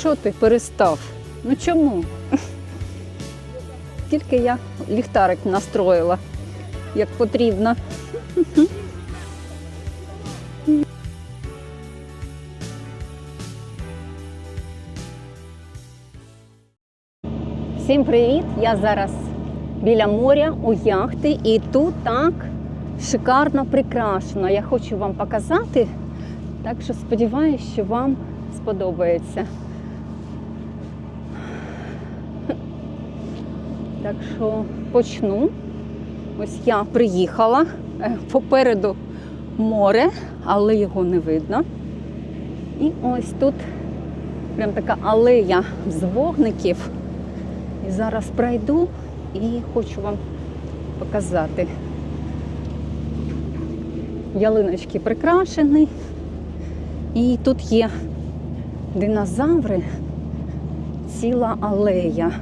Що ти перестав? Ну чому? Тільки я ліхтарик настроїла, як потрібно. Всім привіт! Я зараз біля моря у яхти і тут так шикарно прикрашено. Я хочу вам показати, так що сподіваюся, що вам сподобається. Так що почну. Ось я приїхала. Е, Попереду море, але його не видно. І ось тут прям така алея з вогників. І зараз пройду і хочу вам показати. Ялиночки прикрашені. І тут є динозаври, ціла алея.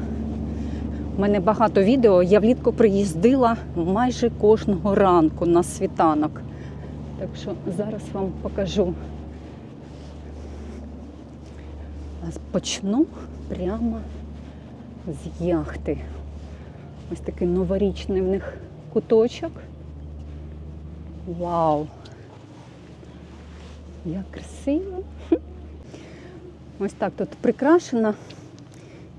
У мене багато відео. Я влітку приїздила майже кожного ранку на світанок. Так що зараз вам покажу. Почну прямо з яхти. Ось такий новорічний в них куточок. Вау! Як красиво! Ось так тут прикрашено.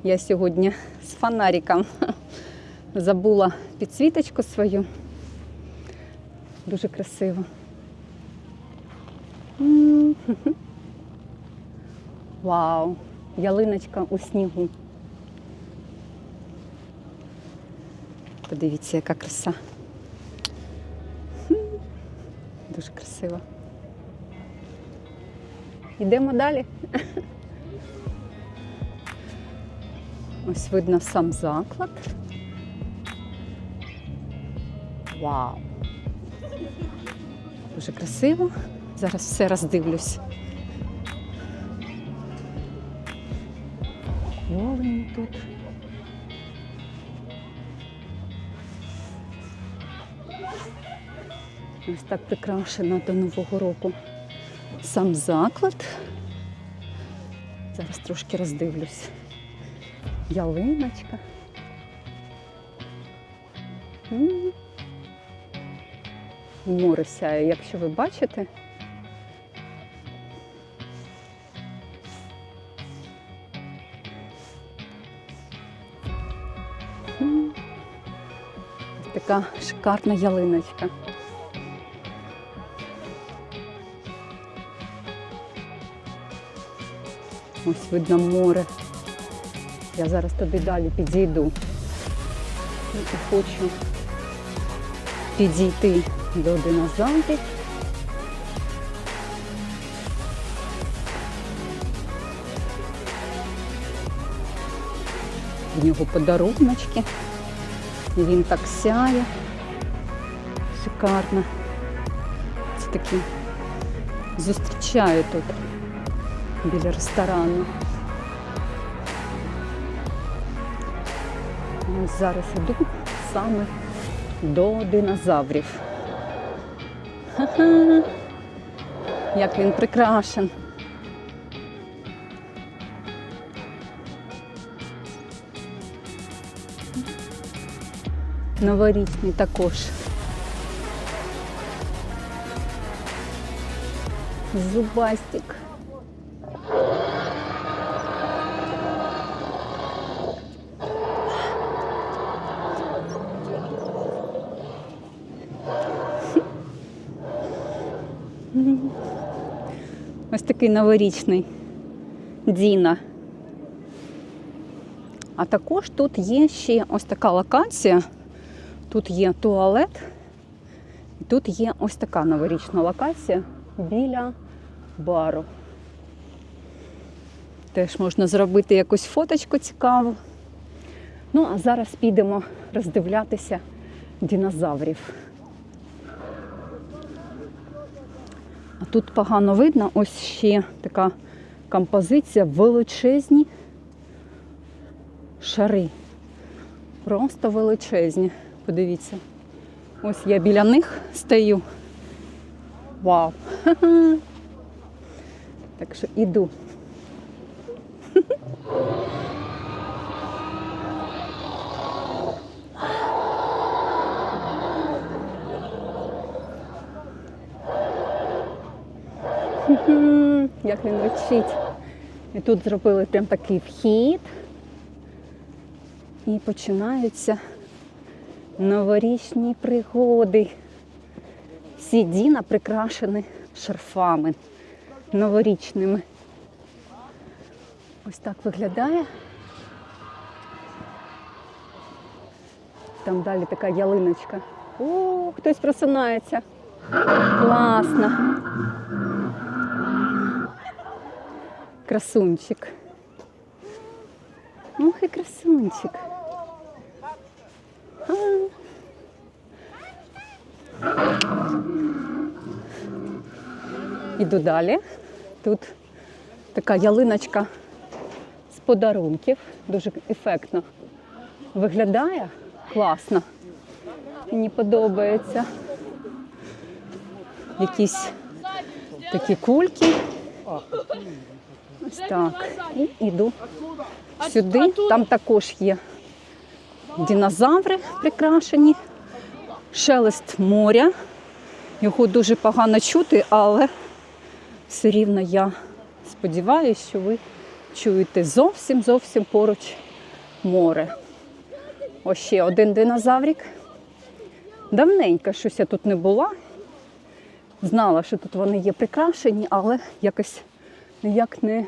Я сьогодні з фонариком забула підсвіточку свою. Дуже красиво. Вау! Ялиночка у снігу. Подивіться, яка краса. Дуже красиво. Йдемо далі. Ось видно сам заклад. Вау! Дуже красиво. Зараз все роздивлюсь. Олені тут. Ось так прикрашено до Нового року сам заклад. Зараз трошки роздивлюсь. Ялиночка. Море сяє, якщо ви бачите. Така шикарна ялиночка. Ось видно море. Я зараз туди далі підійду. І хочу підійти до динозаврів. В нього подаруночки. Він так сяє. Шикарно. Це такі зустрічаю тут біля ресторану. Зараз іду саме до динозаврів. Ха-ха. Як він прикрашен. Новорічний також. Зубастик. Ось такий новорічний Діна. А також тут є ще ось така локація. Тут є туалет, і тут є ось така новорічна локація біля бару. Теж можна зробити якусь фоточку цікаву. Ну, а зараз підемо роздивлятися динозаврів. Тут погано видно, ось ще така композиція, величезні шари. Просто величезні. Подивіться. Ось я біля них стою. Вау! Так що іду. Як він речить. І тут зробили прям такий вхід. І починаються новорічні пригоди. Всі діна прикрашені шарфами новорічними. Ось так виглядає. Там далі така ялиночка. О, хтось просинається. Класно. Красунчик. Ох і красунчик. А. Іду далі. Тут така ялиночка з подарунків. Дуже ефектно виглядає. Класно. Мені подобається. Якісь такі кульки. Ось так. І йду сюди. Там також є динозаври прикрашені, шелест моря. Його дуже погано чути, але все рівно я сподіваюся, що ви чуєте зовсім зовсім поруч море. Ось ще один динозаврик. Давненько щось я тут не була. Знала, що тут вони є прикрашені, але якось ніяк не,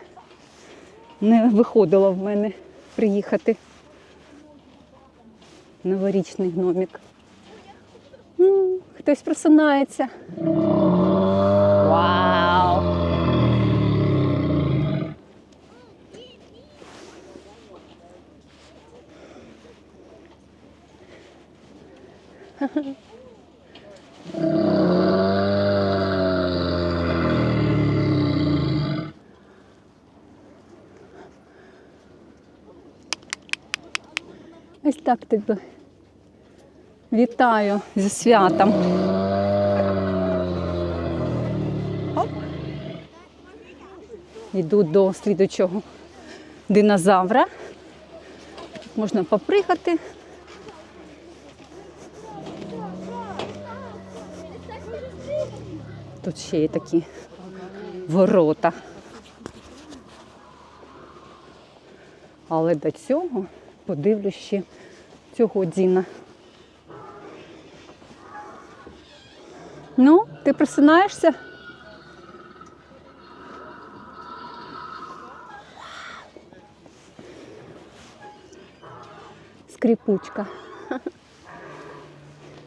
не виходило в мене приїхати. Новорічний гномік. М, Хтось просинається. Вау! Ось так тебе вітаю зі святом. Оп. Йду до слідучого динозавра. Можна попригати. Тут ще є такі ворота. Але до цього подивлюсь ще цього Діна. Ну, ти просинаєшся? Скрипучка.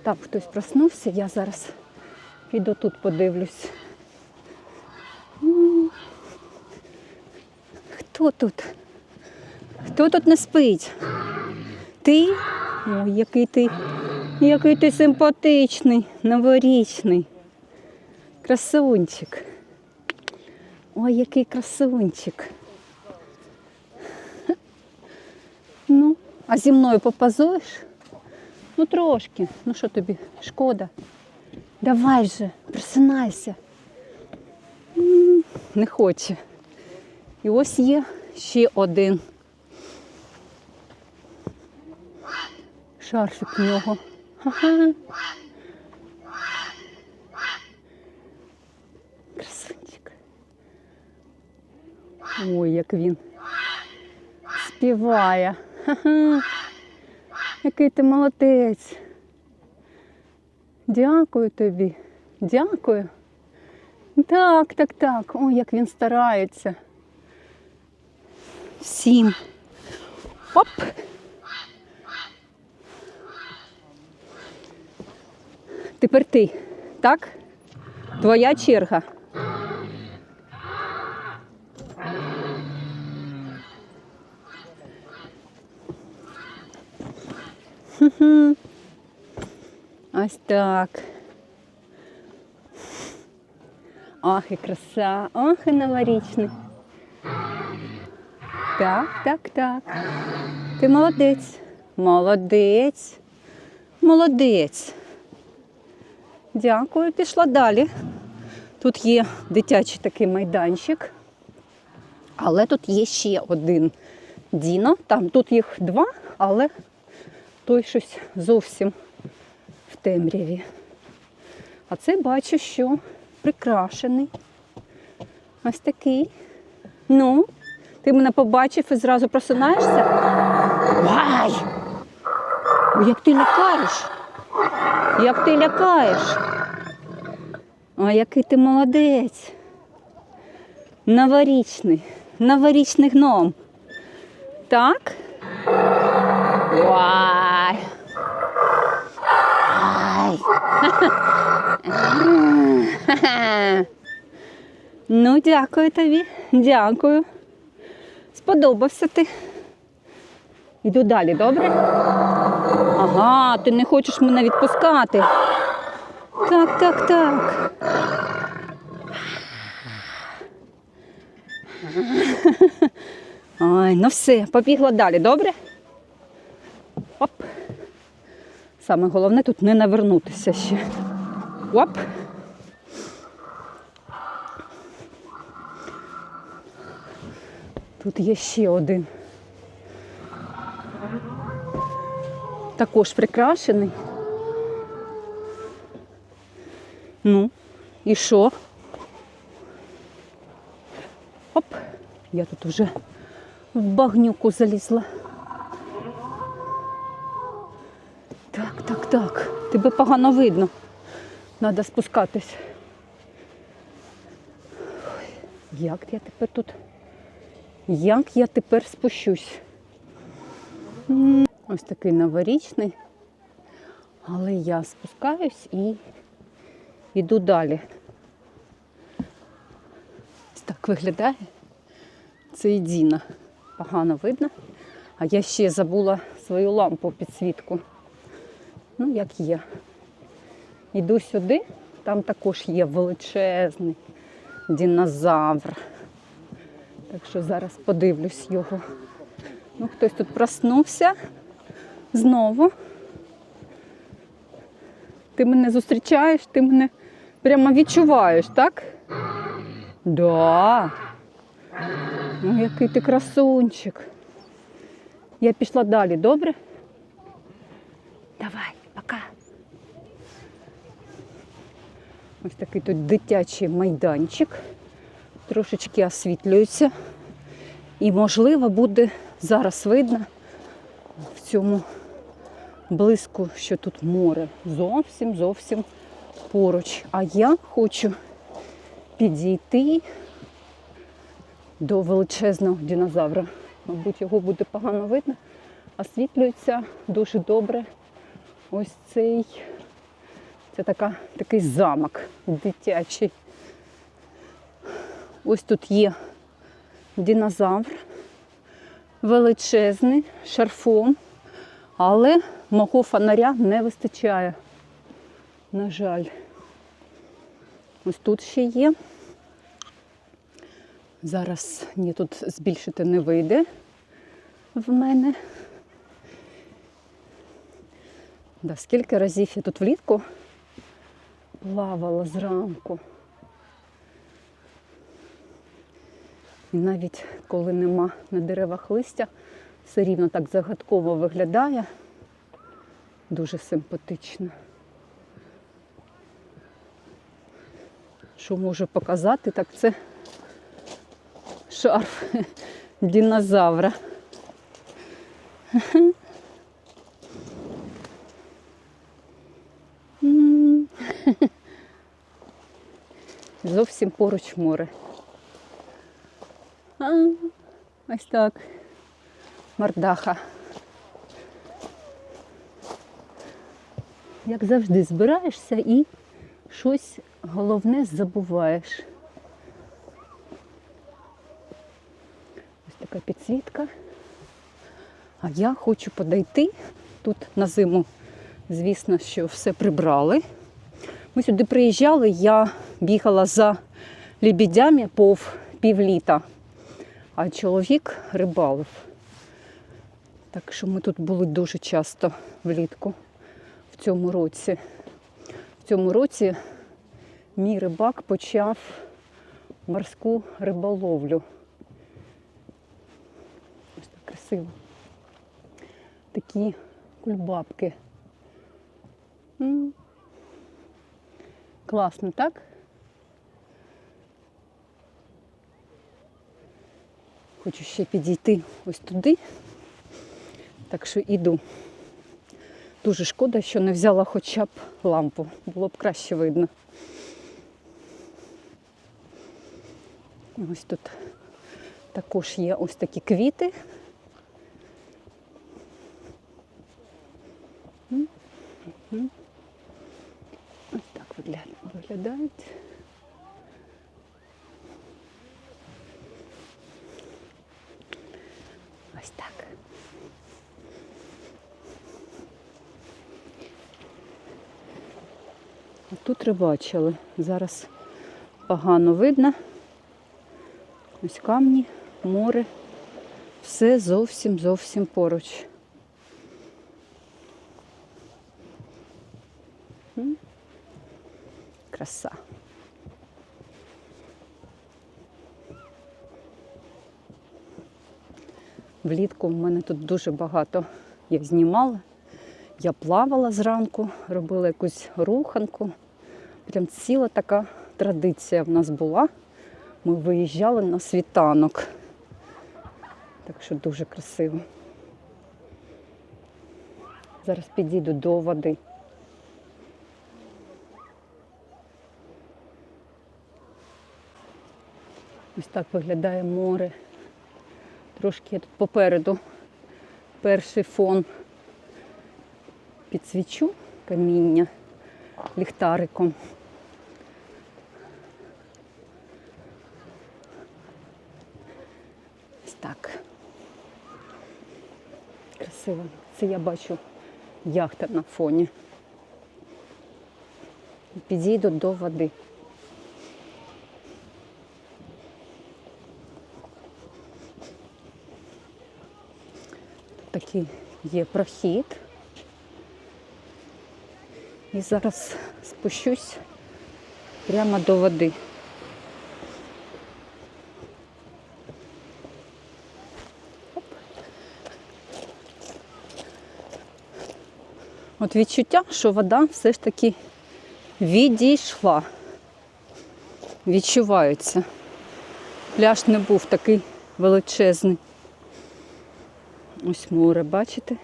Так, хтось проснувся, я зараз піду тут подивлюсь. Хто тут? Хто тут не спить? Ти? Ой, який ти, який ти симпатичний, новорічний. Красунчик. Ой, який красунчик. Ну, а зі мною попазуєш? Ну трошки. Ну що тобі, шкода? Давай вже, просинайся. М, Не хоче. І ось є ще один. Шарфик в нього. Ага. Красунчик. Ой, як він співає. Який ти молодець. Дякую тобі. Дякую. Так, так, так. Ой, як він старається. Всім. Оп! Тепер ти, так? Твоя черга. Ось так. Ах, і краса, ох, і новорічний. Так, так, так. Ти молодець. Молодець. Молодець. Дякую, пішла далі. Тут є дитячий такий майданчик. Але тут є ще один Діно. Там тут їх два, але той щось зовсім в темряві. А це бачу, що прикрашений. Ось такий. Ну, ти мене побачив і зразу просинаєшся. Вай! Як ти лякаєш? Як ти лякаєш? А який ти молодець. Новорічний, новорічний гном. Так? Вай! Ну, дякую тобі. Дякую. Сподобався ти. Йду далі, добре? Ага, ти не хочеш мене відпускати. Так, так, так. Ой, ну все, побігла далі, добре? Оп. Саме головне тут не навернутися ще. Оп. Тут є ще один. Також прикрашений. Ну, і що? Оп, я тут уже в багнюку залізла. Так, так, так. Тебе погано видно. Треба спускатись. Як я тепер тут? Як я тепер спущусь? Ось такий новорічний. Але я спускаюсь і йду далі. Ось так виглядає. Це Діна. Погано видно. А я ще забула свою лампу підсвітку. Ну, як є. Йду сюди, там також є величезний динозавр. Так що зараз подивлюсь його. Ну, хтось тут проснувся знову. Ти мене зустрічаєш, ти мене прямо відчуваєш, так? Да. Ну, який ти красунчик. Я пішла далі, добре? Давай, пока. Ось такий тут дитячий майданчик. Трошечки освітлюється. І, можливо, буде зараз видно в цьому блиску, що тут море. Зовсім, зовсім поруч. А я хочу підійти до величезного динозавра. Мабуть, його буде погано видно. Освітлюється дуже добре. Ось цей, це така, такий замок дитячий. Ось тут є динозавр, величезний, шарфом, але мого фонаря не вистачає. На жаль. Ось тут ще є. Зараз ні, тут збільшити не вийде в мене. Да, скільки разів я тут влітку плавала зранку. І навіть коли нема на деревах листя, все рівно так загадково виглядає. Дуже симпатично. Що можу показати, так це шарф динозавра. Зовсім поруч море. А, ось так. Мордаха. Як завжди, збираєшся і щось головне забуваєш. Ось така підсвітка. А я хочу подойти. Тут на зиму, звісно, що все прибрали. Ми сюди приїжджали, я бігала за лебедями пов півліта, а чоловік рибалив. Так що ми тут були дуже часто влітку в цьому році. В цьому році мій рибак почав морську риболовлю. Ось так красиво. Такі кульбабки. М. Класно, так? Хочу ще підійти ось туди. Так що іду. Дуже шкода, що не взяла хоча б лампу. Було б краще видно. Ось тут також є ось такі квіти. Ось так виглядають. Ось так. А тут рибачили. Зараз погано видно. Ось камні, море. Все зовсім зовсім поруч. Краса. Влітку в мене тут дуже багато я знімала. Я плавала зранку, робила якусь руханку. Прям ціла така традиція в нас була. Ми виїжджали на світанок. Так що дуже красиво. Зараз підійду до води. Ось так виглядає море. Трошки я тут попереду перший фон підсвічу каміння ліхтариком. Ось так. Красиво. Це я бачу яхта на фоні. Підійду до води. Такий є прохід. І зараз спущусь прямо до води. От відчуття, що вода все ж таки відійшла. Відчувається. Пляж не був такий величезний. Ось море, бачите?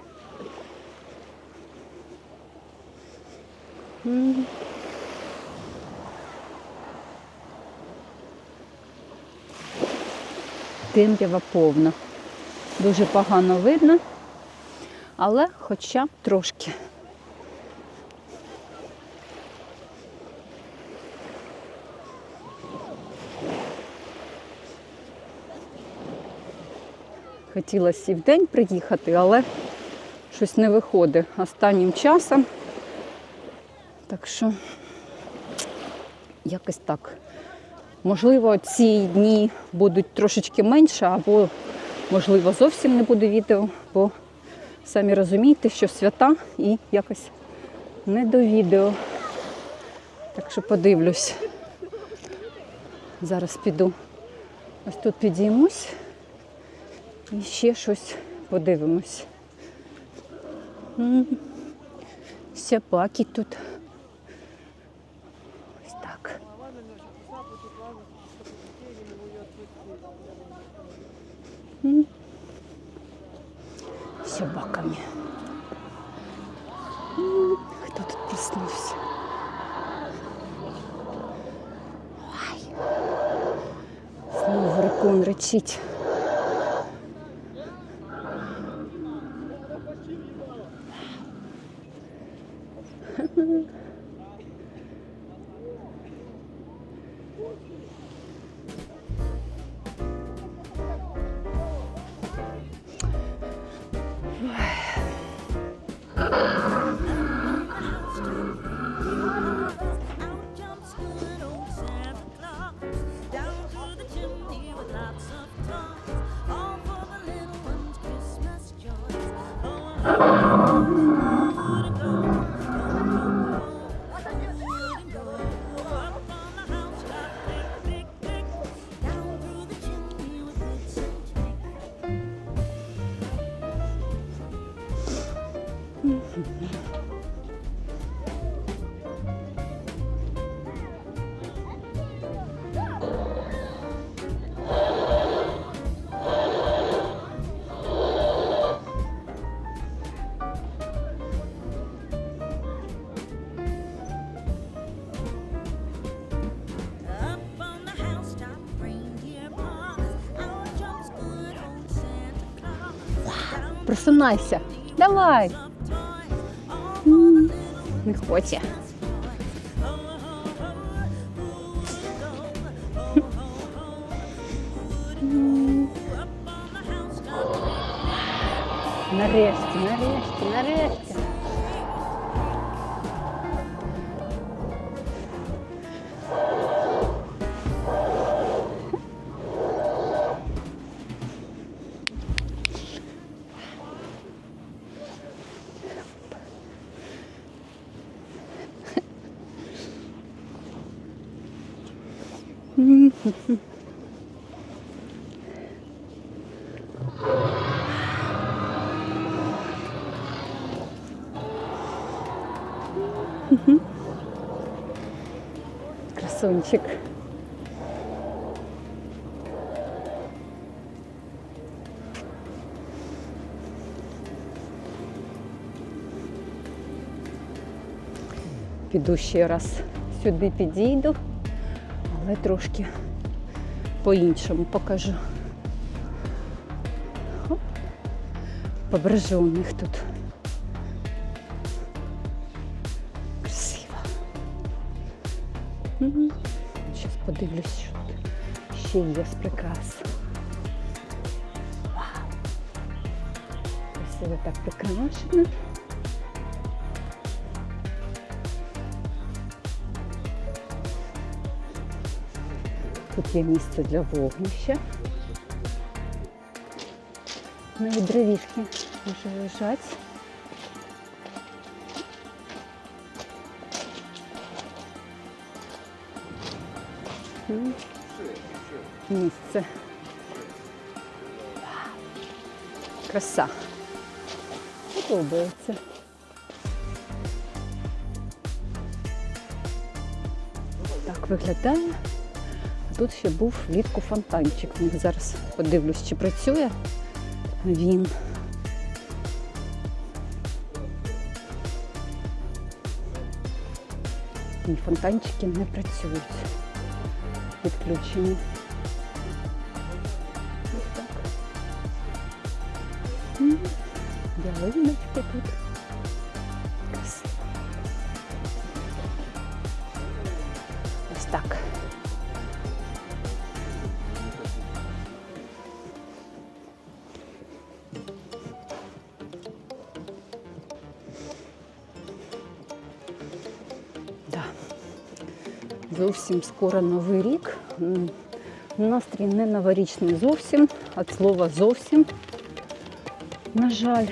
Темрява повна. Дуже погано видно, але хоча трошки. Хотілося і день приїхати, але щось не виходить останнім часом. Так що якось так. Можливо, ці дні будуть трошечки менше, або, можливо, зовсім не буде відео, бо самі розумієте, що свята і якось не до відео. Так що подивлюсь. Зараз піду. Ось тут підіймусь і ще щось подивимось. М, Собаки тут. Ось так. М. З собаками. М, Хто тут проснувся? Ой. Знову рекун речить. Out Просинайся. Давай. Не хоче. Красунчик. Піду ще раз сюди підійду, але трошки по-іншому покажу. Побережу у них тут. Красиво. Зараз подивлюсь, що тут ще є з прикрас. Вау! Красиво так прикрашено. Є місце для вогнища. Навіть дровішки вже лежать. М. Місце. Краса. Подобається. Так виглядає. Тут ще був влітку фонтанчик. Них зараз подивлюсь, чи працює він. Ні, фонтанчики не працюють. Відключені. Ось так. Ялиночки тут. Зовсім скоро новий рік. Настрій не новорічний зовсім, від слова зовсім. На жаль,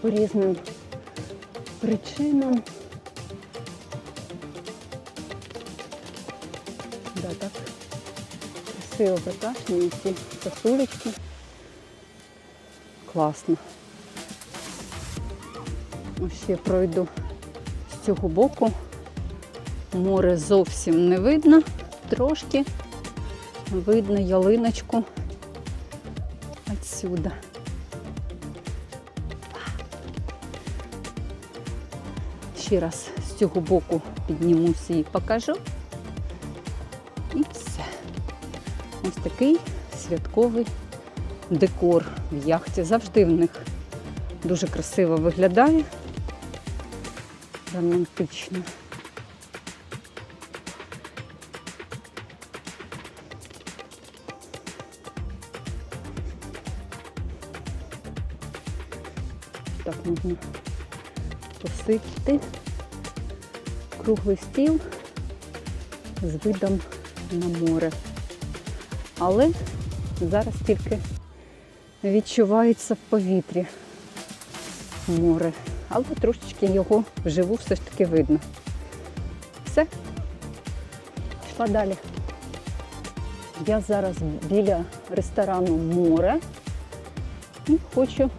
по різним причинам. Да, так красиво прикрашені ці сосулечки. Класно. Ось ще пройду з цього боку. Море зовсім не видно, трошки видно ялиночку отсюда. Ще раз з цього боку піднімуся і покажу. І все. Ось такий святковий декор в яхті. Завжди в них дуже красиво виглядає. Романтично. Так можна посидіти. Круглий стіл з видом на море. Але зараз тільки відчувається в повітрі море. Але трошечки його вживу все ж таки видно. Все. Пішла далі. Я зараз біля ресторану море і хочу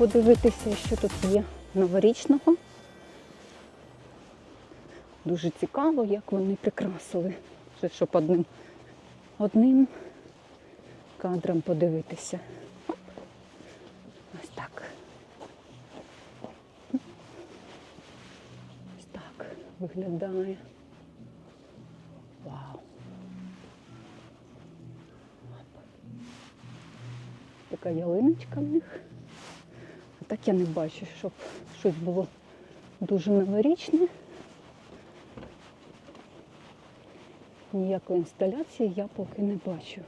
подивитися, що тут є новорічного. Дуже цікаво, як вони прикрасили. Щоб одним, одним кадром подивитися. Ось так. Ось так виглядає. Вау. Така ялиночка в них. Так я не бачу, щоб щось було дуже новорічне. Ніякої інсталяції я поки не бачу.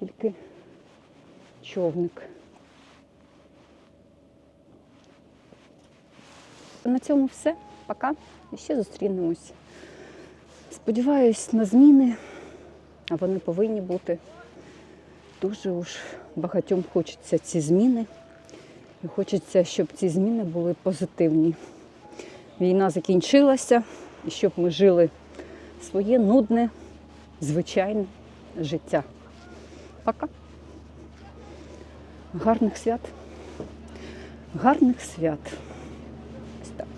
Тільки човник. На цьому все. Пока. І ще зустрінемось. Сподіваюсь на зміни, а вони повинні бути. Дуже уж багатьом хочеться ці зміни. І хочеться, щоб ці зміни були позитивні. Війна закінчилася, і щоб ми жили своє нудне, звичайне життя. Пока. Гарних свят. Гарних свят. Ось так.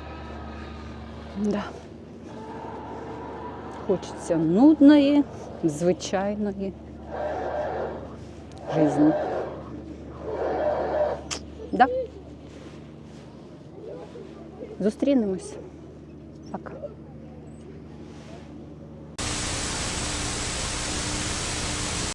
Да. Хочеться нудної, звичайної жизни. Да? Зустрінемось. Пока.